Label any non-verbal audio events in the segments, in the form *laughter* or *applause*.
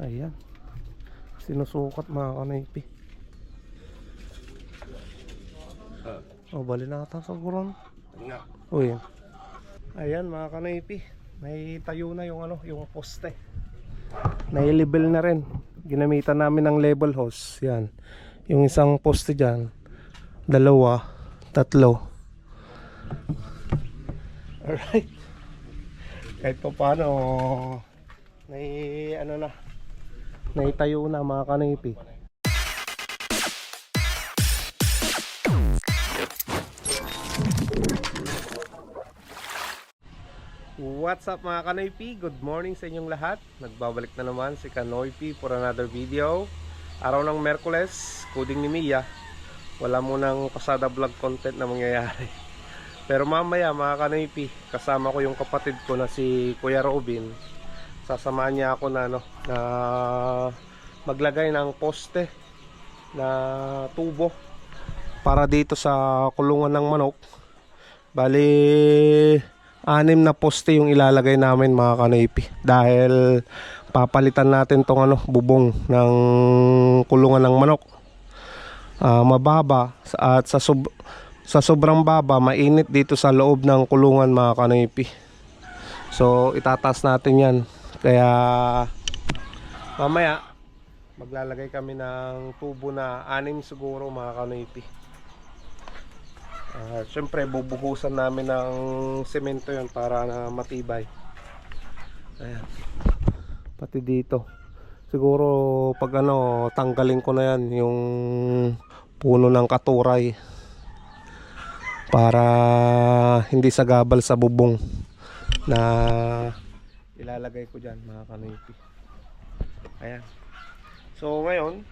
Ayan. Sinusukat mga kanaypi. Oh, bali na ata sa guron. Nga. Uy. Ayan mga kanaypi. May tayo na yung ano, yung poste. Nai-level na rin. Ginamitan namin ng level hose. Yan. Yung isang poste dyan. Dalawa. Tatlo. Alright. Kahit pa paano, nai ano na, naitayo na mga kanaypi. What's up mga Kanoypi? Good morning sa inyong lahat. Nagbabalik na naman si Kanoypi for another video. Araw ng Merkules, coding ni Mia. Wala mo nang pasada vlog content na mangyayari. *laughs* Pero mamaya mga Kanoypi, kasama ko yung kapatid ko na si Kuya Robin. Sasamahan niya ako na, no, na maglagay ng poste na tubo para dito sa kulungan ng manok. Bali, anim na poste yung ilalagay namin mga kanaypi. Dahil papalitan natin tong ano bubong ng kulungan ng manok. Ah, mababa at sa sob- sa sobrang baba mainit dito sa loob ng kulungan mga kanaypi. So itataas natin yan kaya mamaya maglalagay kami ng tubo na anim siguro mga kanaypi Ah, Siyempre bubuhusan namin ng semento yon para na matibay. Ayan. Pati dito. Siguro pag ano tanggalin ko na yan yung puno ng katuray para hindi sagabal sa bubong na ilalagay ko dyan mga kanipi. Ayan. So ngayon,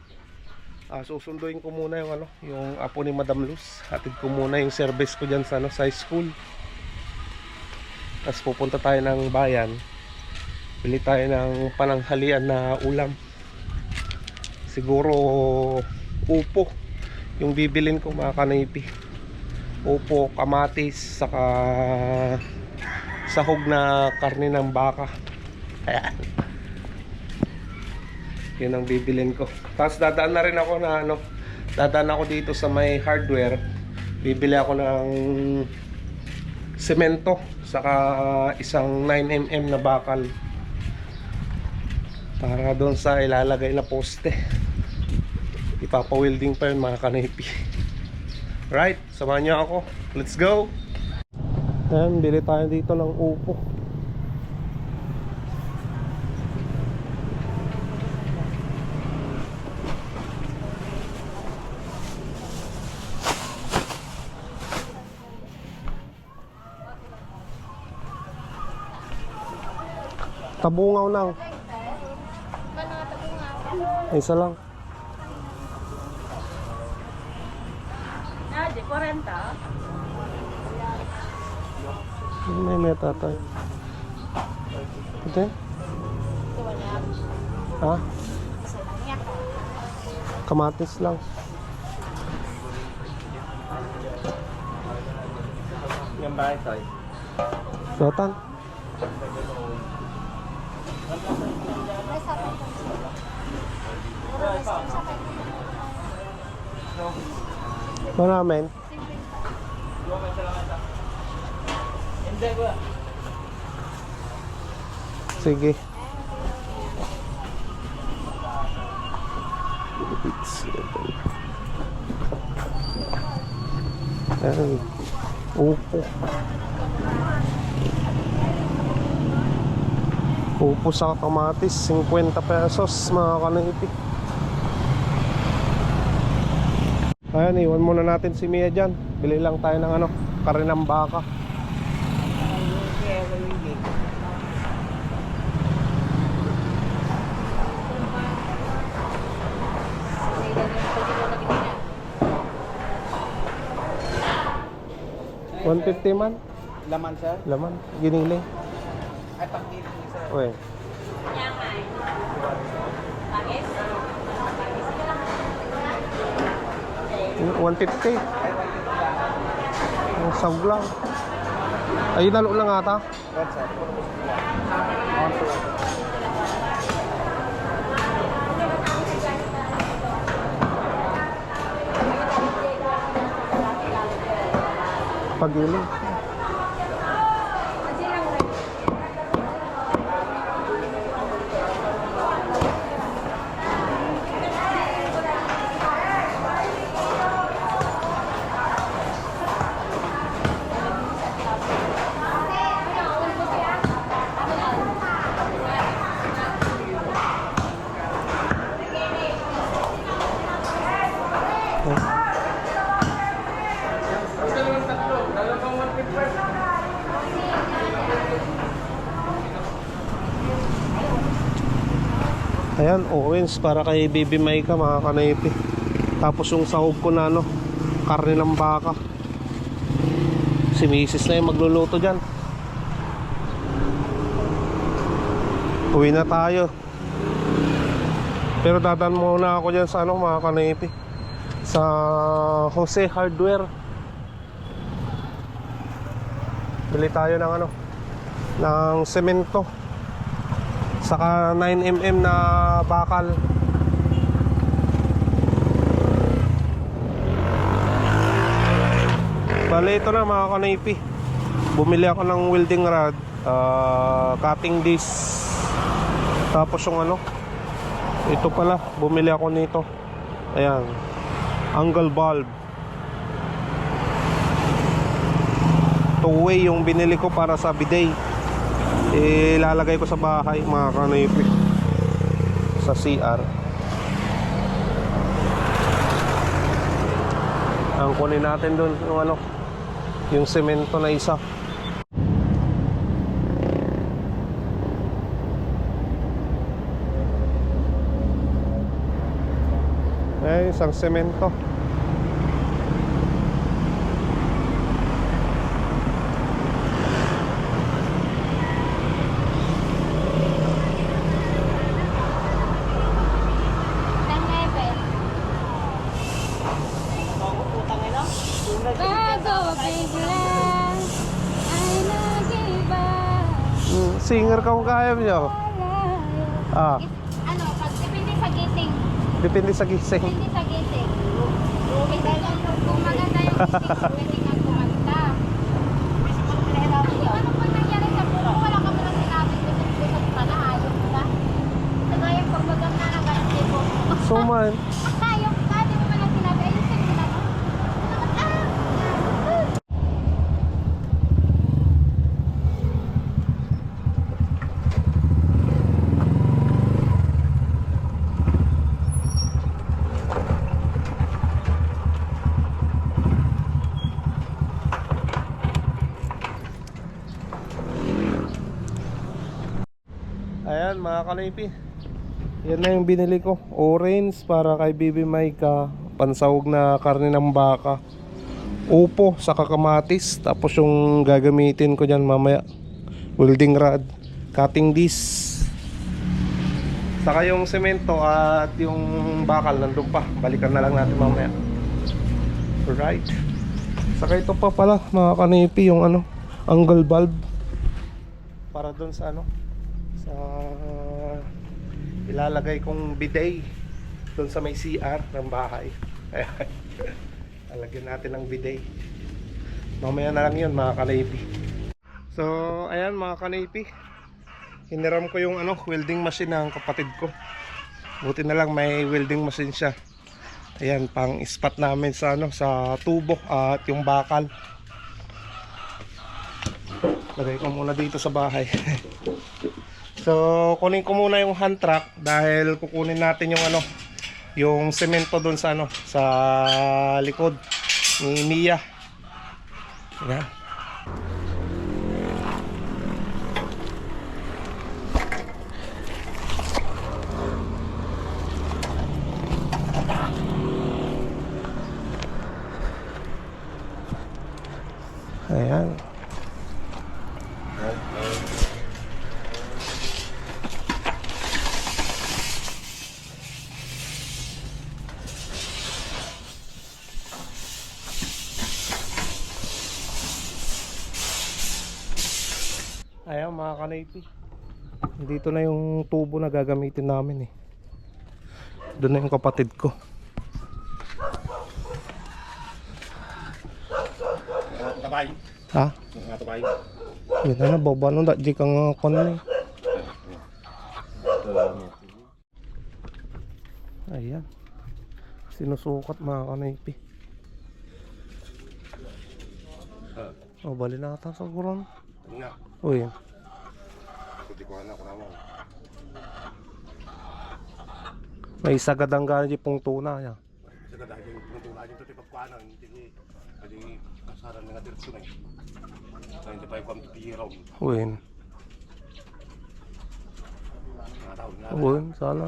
Ah, susunduin ko muna yung ano, yung apo ni Madam Luz. Hatid ko muna yung service ko diyan sa ano, sa school. Tapos pupunta tayo ng bayan. Bili tayo ng pananghalian na ulam. Siguro upo yung bibilin ko mga kanaypi. Upo, kamatis, saka sahog na karne ng baka. Ayan. Yun ang bibilin ko. Tapos dadaan na rin ako na ano dadaan ako dito sa may hardware. Bibili ako ng semento saka isang 9mm na bakal. Para doon sa ilalagay na poste. Ipapa-welding pa yun mga kanipi right samahan niyo ako. Let's go Ayan, bili tayo dito ng upo Tabungaw lang. Isa lang. Ah, di 40. May meta tayo. Ito? Ha? Kamatis lang. Yung bahay tayo. Sotan? Ito namin. Sige. Ayan. Upo. Upo sa kamatis, 50 pesos mga kanipi. Ayan, iwan muna natin si Mia dyan. Bili lang tayo ng ano, kare ng baka. One fifty man, Laman sir? laman, giniling. Ay, pang-ibig sir. Uy, Pagis? 150. Ang sawg lang. Ayun lalo lang ata. What sir? pag-iling. Owens para kay Baby Maika mga kanaypi. Tapos yung sahog ko na ano, karne ng baka. Si Mrs. na yung magluluto dyan. Uwi na tayo. Pero dadan muna ako dyan sa ano mga kanaypi. Sa Jose Hardware. Bili tayo ng ano, ng semento saka 9mm na bakal. Bale ito na mga kanaypi. Bumili ako ng welding rod ah, cutting disc. Tapos yung ano ito pala bumili ako nito. Ayan angle bulb. Two way yung binili ko para sa bidet ilalagay ko sa bahay mga kanipi sa CR ang kunin natin doon yung ano yung semento na isa. Ay isang semento kaya mo ah. Ano, pag depende sa gising. Depende sa gising. Depende sa gising. Kung maganda yung gising Pwede kang kumanta Ano pag nangyari sa puso Wala ka mo lang sinabi Kusot-kusot ka na Ayos ka Sa ngayon pag maganda na ganun tipo so man Ayos ka Di mo man lang sinabi Ayusin mo na no? Ah! Kanaypi Yan na yung binili ko. Orange para kay Bibi Maika. Pansawag na karne ng baka. Upo sa kakamatis. Tapos yung gagamitin ko dyan mamaya. Welding rod. Cutting disc. Saka yung semento at yung bakal nandun pa. Balikan na lang natin mamaya. Alright. Saka ito pa pala mga kanipi Yung ano Angle bulb. Para dun sa ano sa ilalagay kong bidet doon sa may CR ng bahay. Ayan. *laughs* Lalagyan natin ng bidet. Mamaya na lang yun mga kanaypi. So, ayan mga kanaypi. Hiniram ko yung ano, welding machine ng kapatid ko. Buti na lang may welding machine siya. Ayan, pang spot namin sa ano, sa tubo at yung bakal. Lagay ko muna dito sa bahay. *laughs* So, kunin ko muna yung hand truck dahil kukunin natin yung ano, yung semento doon sa ano, sa likod ni Mia. Ayan. 180 eh. dito na yung tubo na gagamitin namin eh. Doon na yung kapatid ko. Tabay ha? Ah, tabay yun na na baba nung di ka nga kon eh. Ayan. Sinusukat mga kanaypi. Ah. O bali na ata sa kuron o ano may sagadang gana di pong tuna ya. Saka dahil yung pinutula dito tipag kuanan, hindi pwede kasaran nga direksyon eh. Sa hindi pa yung pamtitiro. Uy, Nga daw, nga. uy, sana.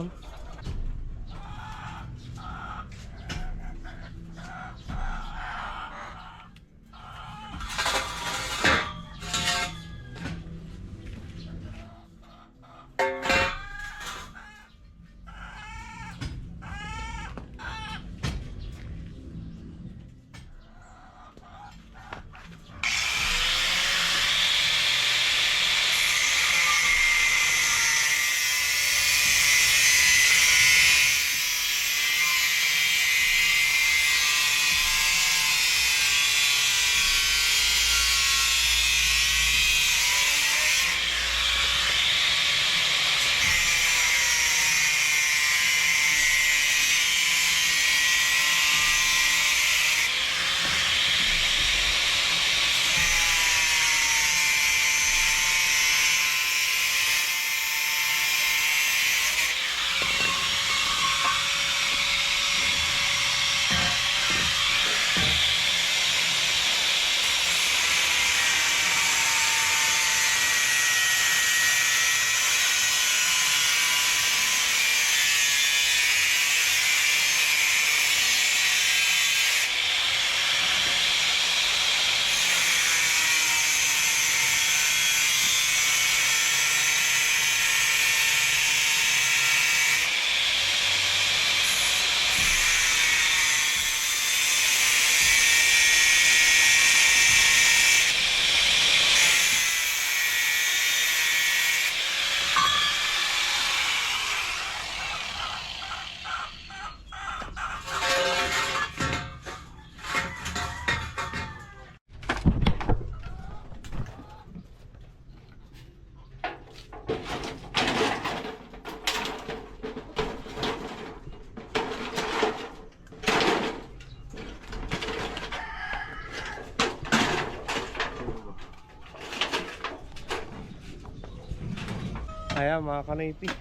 Ayan mga kanaypi.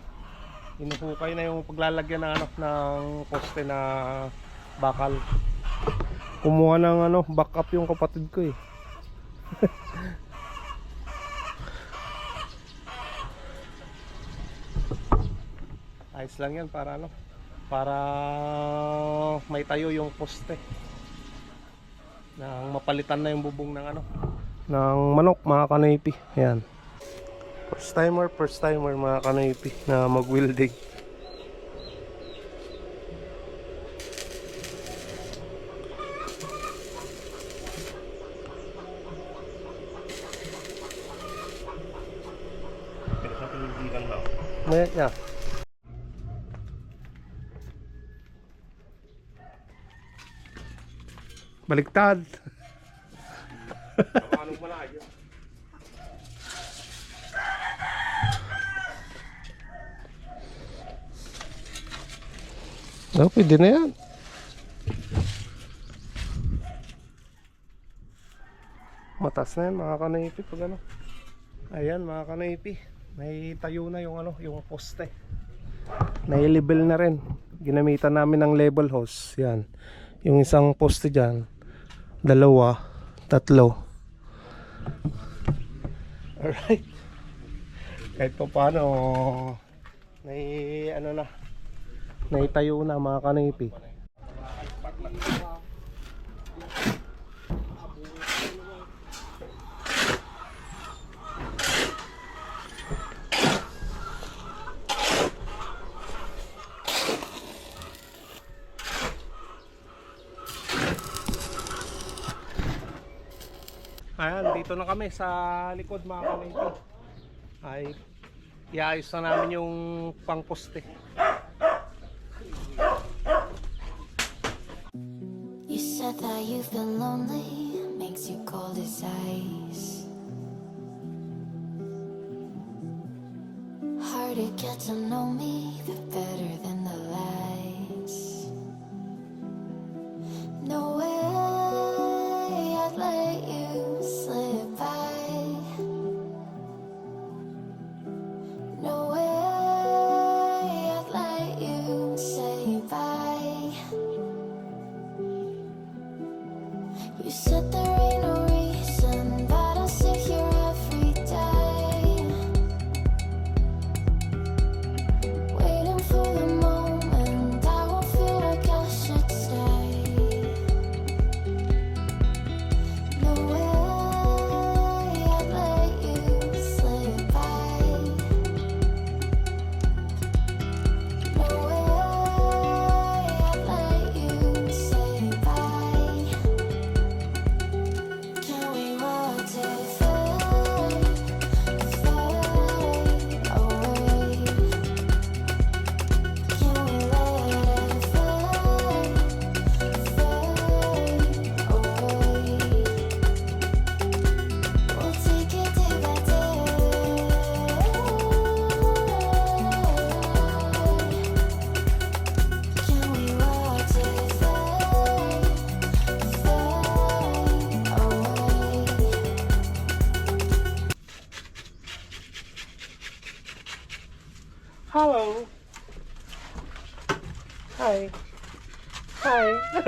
Inuhukay na yung paglalagyan ng ano ng poste na bakal. Kumuha ng ano, backup yung kapatid ko eh. *laughs* Ayos lang yan para ano, para may tayo yung poste. Nang mapalitan na yung bubong ng ano, ng manok mga kanaypi. Ayan. First timer, first timer mga kanoypi na sa hindi lang na. Baliktad. Anong Oh, pwede na yan. Matas na yan mga kanaypi pag ano. Ayan mga kanaypi. May tayo na yung ano, yung poste. Nai-level na rin. Ginamitan namin ng level hose. Yan. Yung isang poste dyan. Dalawa. Tatlo. Alright. Kahit pa paano, may ano na, naitayo na mga kanipi. Ayan, dito na kami sa likod mga kanipi. Ay, iayos na namin yung pangposte. Been lonely. Makes you cold as ice. Hard to get to know me, the better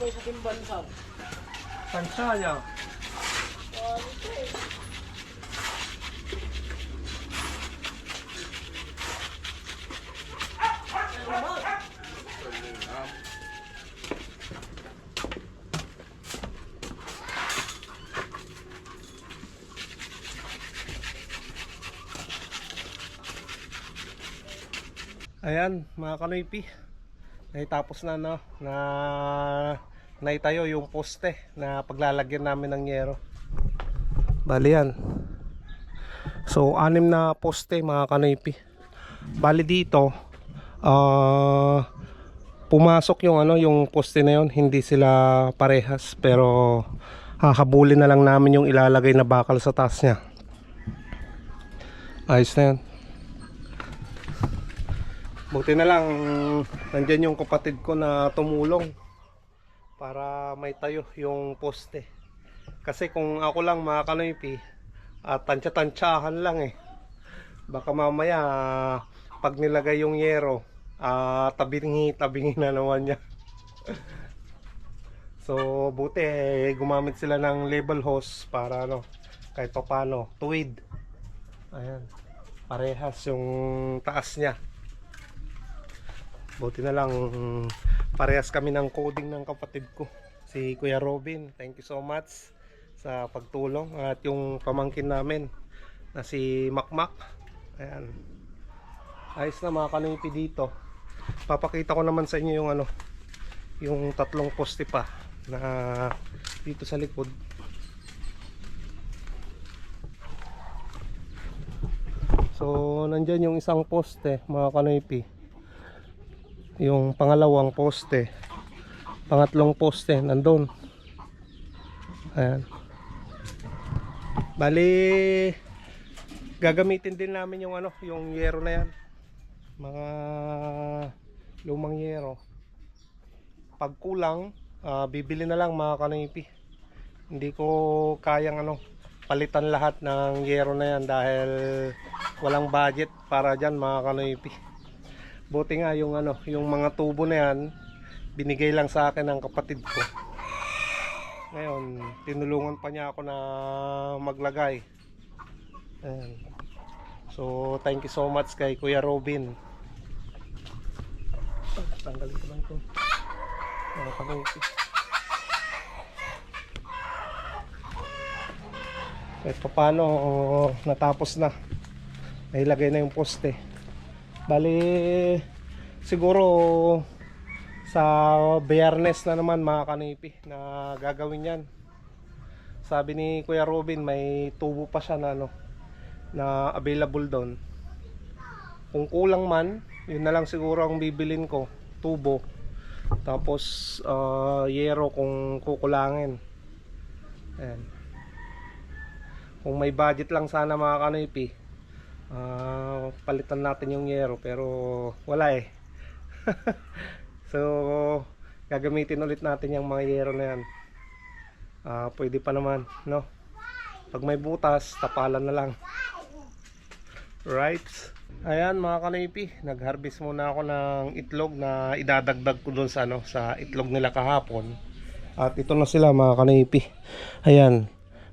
mo sa timbansa. Pansaya. Ayan, mga kanoypi. Naitapos na no na naitayo yung poste na paglalagyan namin ng yero. Bali yan. So anim na poste mga kanoypi. Bali dito ah pumasok yung ano yung poste na yon hindi sila parehas pero hahabulin na lang namin yung ilalagay na bakal sa taas niya. Ayos na yan. Buti na lang nandyan yung kapatid ko na tumulong para may tayo yung poste. Kasi kung ako lang mga kanoypi, at tansya-tansyahan lang eh. Baka mamaya pag nilagay yung yero, ah tabingi tabingi na naman niya. *laughs* so buti eh, gumamit sila ng label hose para ano kahit pa paano tuwid. Ayan. Parehas yung taas niya. Buti na lang parehas kami ng coding ng kapatid ko si Kuya Robin. Thank you so much sa pagtulong at yung pamangkin namin na si Makmak. Ayan. Ayos na mga kanipi dito. Papakita ko naman sa inyo yung ano yung tatlong poste pa na dito sa likod. So, nandyan yung isang poste, mga kanoypi. Yung pangalawang poste. Pangatlong poste, nandun. Ayan. Bali, gagamitin din namin yung ano, yung yero na yan. Mga lumang yero. Pag kulang, ah, bibili na lang mga kanoypi. Hindi ko kayang ano, palitan lahat ng yero na yan dahil walang budget para dyan mga kanoypi buti nga yung ano yung mga tubo na yan binigay lang sa akin ng kapatid ko ngayon tinulungan pa niya ako na maglagay Ayan. so thank you so much kay Kuya Robin Tanggalin ko lang ito. Kahit pa paano, oh, natapos na. Nailagay na yung poste. Bali, siguro sa biyernes na naman mga kanipi na gagawin yan. Sabi ni Kuya Robin may tubo pa siya na ano na available doon. Kung kulang man, yun na lang siguro ang bibilin ko, tubo. Tapos ah, yero kung kukulangin. Ayan. Kung may budget lang sana mga kanipi, ah, palitan natin yung yero pero wala eh. *laughs* so gagamitin ulit natin yung mga yero na yan. Ah, pwede pa naman, no? Pag may butas, tapalan na lang. Right? Ayan mga kanipi, nag-harvest muna ako ng itlog na idadagdag ko doon sa ano, sa itlog nila kahapon. At ito na sila mga kanipi. Ayan,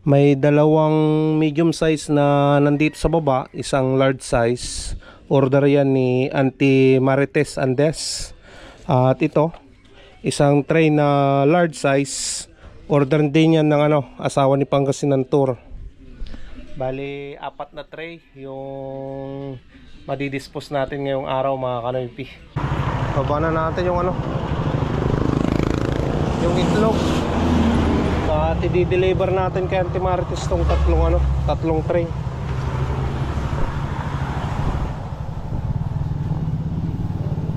may dalawang medium size na nandito sa baba, isang large size. Order yan ni Auntie Marites Andes. At ito, isang tray na large size. Order din yan ng ano, asawa ni Pangasinan Tour. Bali, apat na tray yung madidispose natin ngayong araw mga kanoypi. Baba na natin yung ano, yung itlog. At i-deliver natin kay Auntie Marites tong tatlong ano, tatlong tray.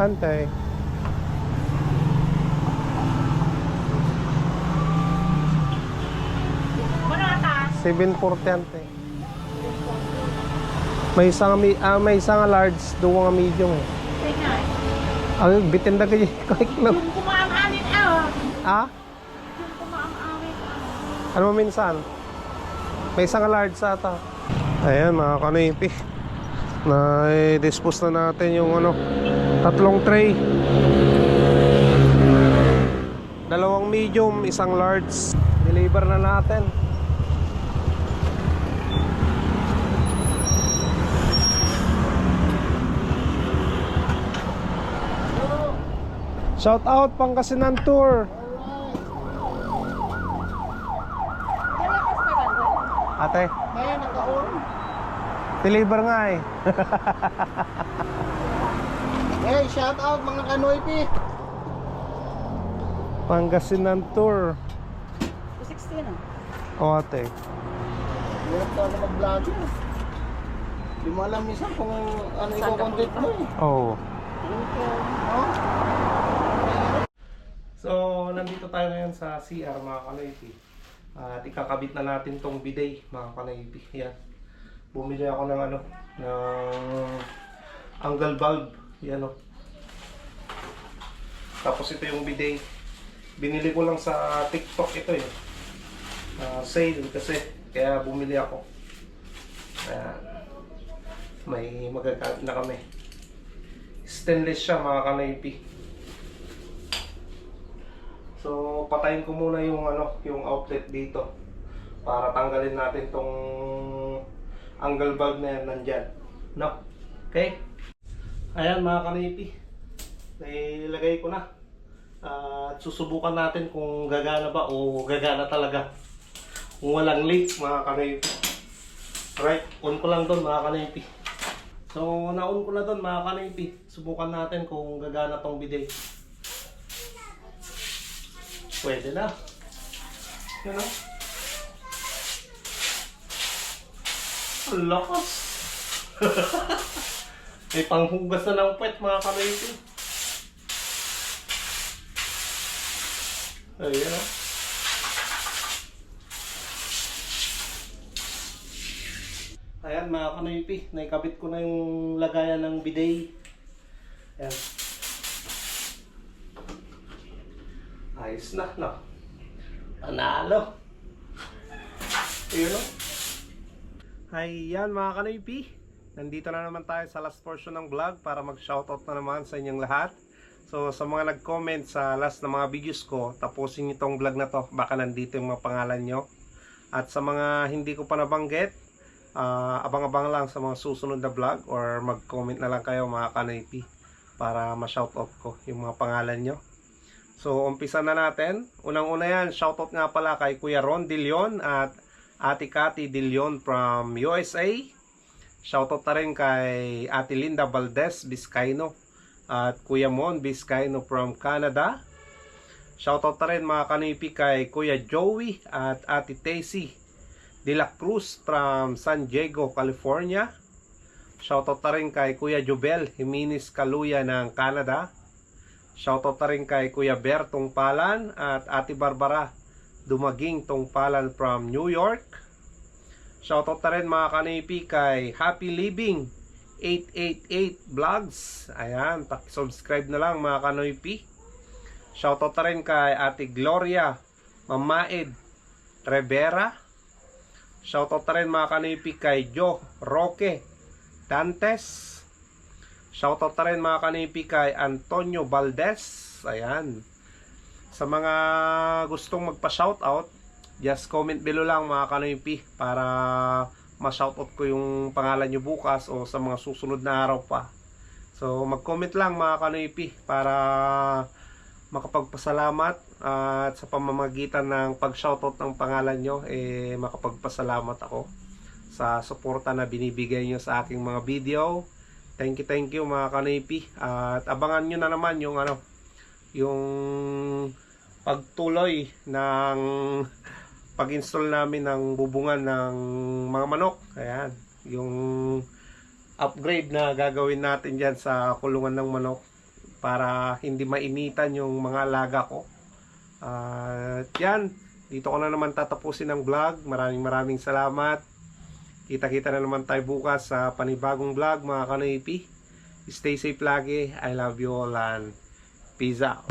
Antay. Seven ante. May isang mi ah, may isang large, duwa nga medium. eh. Ay, bitin na kayo *laughs* kahit lang. Kumaamin ah. Ah? Ano mo minsan? May isang large sa ata. Ayan mga kanipi. Na dispose na natin yung ano, tatlong tray. Dalawang medium, isang large. Deliver na natin. Shout out Pangasinan Tour. Ate, Kaya naka-on. deliver nga eh. Hey, shout out mga kanoypi. Pangasinan Tour. 16 ah. O ate. Hirap ka na mag-vlog. Hindi mo alam minsan kung ano i-content mo eh. Oh. Oh? So, nandito tayo ngayon sa CR mga kanaypi. At ikakabit na natin tong bidet mga kanaypi. Yan. Bumili ako ng ano, ng angle bulb. Yan o. Tapos ito yung bidet. Binili ko lang sa TikTok ito eh. Ah, sale kasi. Kaya bumili ako. Kaya may magagamit na kami. Stainless siya mga kanaypi. So, patayin ko muna yung ano, yung outlet dito para tanggalin natin tong angle bulb na yan nandyan. No? Okay? Ayan mga kanipi. Nailagay ko na. At susubukan natin kung gagana ba o gagana talaga. Kung walang leak mga kanipi. Right, on ko lang doon mga kanipi. So, na-on ko na doon mga kanipi. Subukan natin kung gagana tong bidet. Pwede na. Yun o. Ang lakas. *laughs* May panghugas na ng puwet mga karating. Ayan o. Ayan mga kanoypi, naikabit ko na yung lagayan ng bidet. Ayan. Ayos na, no? Panalo! Ayun o. Ayan mga kanoypi. Nandito na naman tayo sa last portion ng vlog para mag-shoutout na naman sa inyong lahat. So sa mga nag-comment sa last na mga videos ko, tapusin niyo tong vlog na to. Baka nandito yung mga pangalan nyo. At sa mga hindi ko pa nabanggit, ah, abang-abang lang sa mga susunod na vlog or mag-comment na lang kayo mga kanoypi para ma-shoutout ko yung mga pangalan nyo. So, umpisa na natin. Unang-una yan, shoutout nga pala kay Kuya Ron De at Ate Cathy De from USA. Shoutout na rin kay Ate Linda Valdez Vizcaino at Kuya Mon Vizcaino from Canada. Shoutout na rin mga kanipi kay Kuya Joey at Ate Tessie De La Cruz from San Diego, California. Shoutout na rin kay Kuya Jubel Jimenez Kaluya ng Canada. Shoutout na rin kay Kuya Ber Tungpalan at Ate Barbara Dumaging Tungpalan from New York. Shoutout na rin mga kanipi kay Happy Living 888 Vlogs. Ayan, subscribe na lang mga kanipi. Shoutout na rin kay Ate Gloria Mamaed Rivera. Shoutout na rin mga kanipi kay Joe Roque Dantes. Shoutout na rin mga kanipi kay Antonio Valdez. Ayan. Sa mga gustong magpa-shoutout, just comment below lang mga kanipi para ma-shoutout ko yung pangalan nyo bukas o sa mga susunod na araw pa. So, mag-comment lang mga kanipi para makapagpasalamat at sa pamamagitan ng pag-shoutout ng pangalan nyo, eh, makapagpasalamat ako sa suporta na binibigay nyo sa aking mga video. Thank you, thank you mga kanipi. At abangan nyo na naman yung ano, yung pagtuloy ng pag-install namin ng bubungan ng mga manok. Ayan, yung upgrade na gagawin natin dyan sa kulungan ng manok para hindi mainitan yung mga alaga ko. At yan, dito ko na naman tatapusin ang vlog. Maraming maraming salamat. Kita-kita na naman tayo bukas sa panibagong vlog mga kanipi. Stay safe lagi. I love you all and peace out.